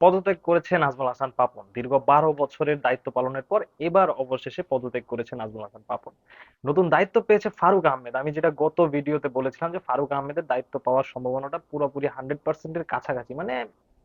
পদত্যাগ করেছে নাজমুল হাসান পাপন। দীর্ঘ বারো বছরের দায়িত্ব পালনের পর এবার অবশেষে পদত্যাগ করেছে নাজমুল হাসান পাপন। নতুন দায়িত্ব পেয়েছে ফারুক আহমেদ। আমি যেটা গত ভিডিওতে বলেছিলাম যে ফারুক আহমেদের দায়িত্ব পাওয়ার সম্ভাবনাটা পুরোপুরি হান্ড্রেড পার্সেন্টের কাছাকাছি। মানে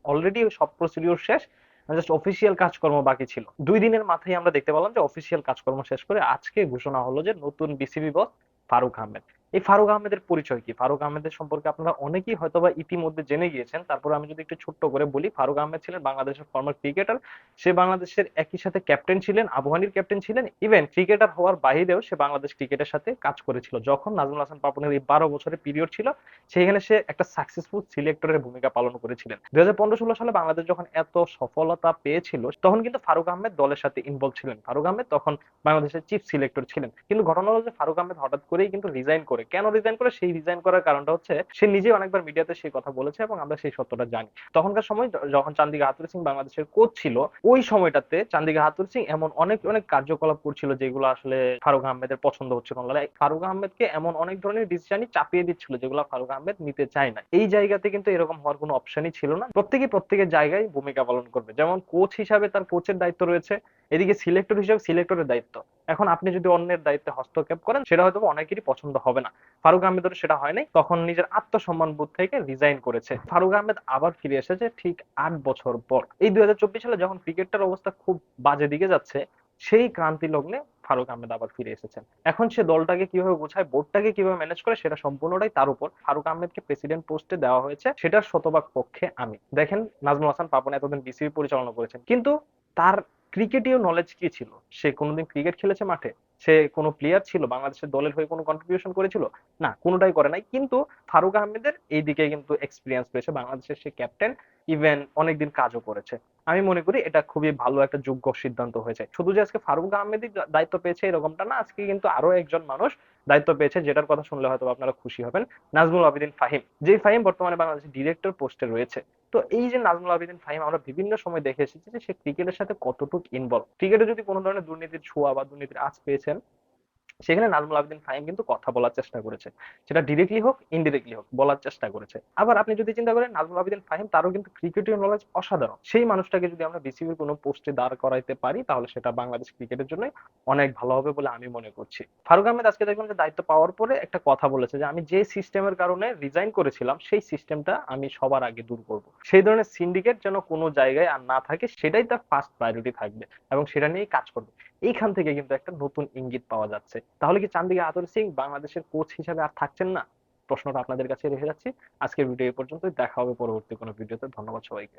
অলরেডি সব প্রসিডিওর শেষ জাস্ট অফিসিয়াল কাজকর্ম বাকি ছিল। দুই দিনের মাথায় আমরা দেখতে পেলাম যে অফিসিয়াল কাজকর্ম শেষ করে আজকে ঘোষণা হলো যে নতুন বিসিবি বস ফারুক আহমেদ। এই ফারুক আহমেদের পরিচয় কি? ফারুক আহমেদের সম্পর্কে আপনারা অনেকেই হয়তোবা ইতিমধ্যে জেনে গিয়েছেন। তারপর আমি যদি একটু ছোট্ট করে বলি, ফারুক আহমেদ ছিলেন বাংলাদেশের ফর্মার ক্রিকেটার সে বাংলাদেশের একই সাথে ক্যাপ্টেন ছিলেন আবহানির ক্যাপ্টেন ছিলেন। ইভেন ক্রিকেটার হওয়ার বাইরেও সে বাংলাদেশ ক্রিকেটের সাথে কাজ করেছিল। যখন নাজমুল হাসান পাপনের এই বারো বছরের পিরিয়ড ছিল সেখানে সে একটা সাকসেসফুল সিলেক্টরের ভূমিকা পালন করেছিলেন। দুই হাজার পনেরো ষোলো সালে বাংলাদেশ যখন এত সফলতা পেয়েছিল, তখন কিন্তু ফারুক আহমেদ দলের সাথে ইনভলভ ছিলেন। ফারুক আহমেদ তখন বাংলাদেশের চিফ সিলেক্টর ছিলেন। কিন্তু ঘটনা হলো যে ফারুক আহমেদ হঠাৎ করেই কিন্তু রিজাইন করে কেন রিজাইন করে? সেই রিজাইন করার কারণটা হচ্ছে, সে নিজে অনেকবার মিডিয়াতে সেই কথা বলেছে এবং আমরা সেই সত্যটা জানি। তখনকার সময় যখন চান্দিকা হাতুর সিং বাংলাদেশের কোচ ছিল, ওই সময়টাতে চান্দিকা হাতুর সিং এমন অনেক অনেক কার্যকলাপ করছিল যেগুলো আসলে ফারুক আহমেদের পছন্দ হচ্ছিল না। ফারুক আহমেদকে এমন অনেক ধরনের ডিসিশনই চাপিয়ে দিচ্ছিল যেগুলো ফারুক আহমেদ নিতে চায় না এই জায়গাতে কিন্তু এরকম হওয়ার কোনো অপশনই ছিল না। প্রত্যেকে প্রত্যেকের জায়গায় ভূমিকা পালন করবে। যেমন কোচ হিসাবে তার কোচের দায়িত্ব রয়েছে। এদিকে সিলেক্টর হিসাবে সিলেক্টরের দায়িত্ব। এখন আপনি যদি অন্যের দায়িত্বে হস্তক্ষেপ করেন, সেটা হয়তো অনেকেরই পছন্দ হবে না। ফারুক আহমেদের সেটা হয় নাই তখন নিজের আত্মসম্মান বোধ থেকে রিজাইন করেছে। ফারুক আহমেদ আবার ফিরে এসেছে ঠিক আট বছর পর। এই দুই হাজার চব্বিশ সালে যখন ক্রিকেটটার অবস্থা খুব বাজে দিকে যাচ্ছে, সেই ক্রান্তি লগ্নে ফারুক আহমেদ আবার ফিরে এসেছেন। এখন সে দলটাকে কীভাবে বোঝায় বোর্ডটাকে কীভাবে ম্যানেজ করে, সেটা সম্পূর্ণটাই তার উপর। ফারুক আহমেদকে প্রেসিডেন্ট পোস্টে দেওয়া হয়েছে, সেটার শতভাগ পক্ষে আমি। দেখেন নাজমুল হাসান পাপন এতদিন বিসিবি পরিচালনা করেছেন। কিন্তু তার ক্রিকেটীয় নলেজ কি ছিল? সে কোনোদিন ক্রিকেট খেলেছে মাঠে? সে কোনো প্লেয়ার ছিল? বাংলাদেশের দলের হয়ে কোনো কন্ট্রিবিউশন করেছিল? না, কোনোটাই করে নাই। কিন্তু ফারুক আহমেদের এই দিকে কিন্তু এক্সপিরিয়েন্স রয়েছে বাংলাদেশের সে ক্যাপ্টেন ইভেন অনেকদিন কাজও করেছে। আমি মনে করি এটা খুবই ভালো একটা যোগ্য সিদ্ধান্ত হয়েছে। শুধু যে আজকে ফারুক আহমেদই দায়িত্ব পেয়েছে এরকমটা না, আজকে কিন্তু আরও একজন মানুষ দায়িত্ব পেয়েছে, যেটার কথা শুনলে হয়তো আপনারা খুশি হবেন। নাজমুল আবেদিন ফাহিম। যেই ফাহিম বর্তমানে বাংলাদেশের ডিরেক্টর পোস্টে রয়েছে। তো এই যে নাজমুল আবেদিন ফাহিম, আমরা বিভিন্ন সময় দেখে এসেছি যে সে ক্রিকেটের সাথে কতটুকু ইনভলভ ক্রিকেটে যদি কোনো ধরনের দুর্নীতির ছোঁয়া বা দুর্নীতির আঁচ পেয়েছেন সেখানে নাজমুল আবেদিন ফাহিম কিন্তু কথা বলার চেষ্টা করেছে। সেটা ডিরেক্টলি হোক ইনডিরেক্টলি হোক, বলার চেষ্টা করেছে। আবার আপনি যদি চিন্তা করেন, নাজমুল আবেদিন ফাহিম তারও কিন্তু ক্রিকেটের নলেজ অসাধারণ। সেই মানুষটাকে যদি আমরা বিসিবির কোনো পোস্টে দাঁড় করাইতে পারি, তাহলে সেটা বাংলাদেশ ক্রিকেটের জন্য অনেক ভালো হবে বলে আমি মনে করছি। ফারুক আহমেদ আজকে দেখলাম যে দায়িত্ব পাওয়ার পরে একটা কথা বলেছে যে, আমি যে সিস্টেমের কারণে রিজাইন করেছিলাম, সেই সিস্টেমটা আমি সবার আগে দূর করব। সেই ধরনের সিন্ডিকেট যেন কোনো জায়গায় আর না থাকে, সেটাই তার ফার্স্ট প্রায়োরিটি থাকবে এবং সেটা নিয়েই কাজ করবে। এইখান থেকে কিন্তু একটা নতুন ইঙ্গিত পাওয়া যাচ্ছে। তাহলে কি চান্দিকা আতর সিং বাংলাদেশের কোচ হিসাবে আর থাকছেন না? প্রশ্নটা আপনাদের কাছে রেখে যাচ্ছি। আজকের ভিডিও এই পর্যন্তই। দেখা হবে পরবর্তী কোনো ভিডিওতে। ধন্যবাদ সবাইকে।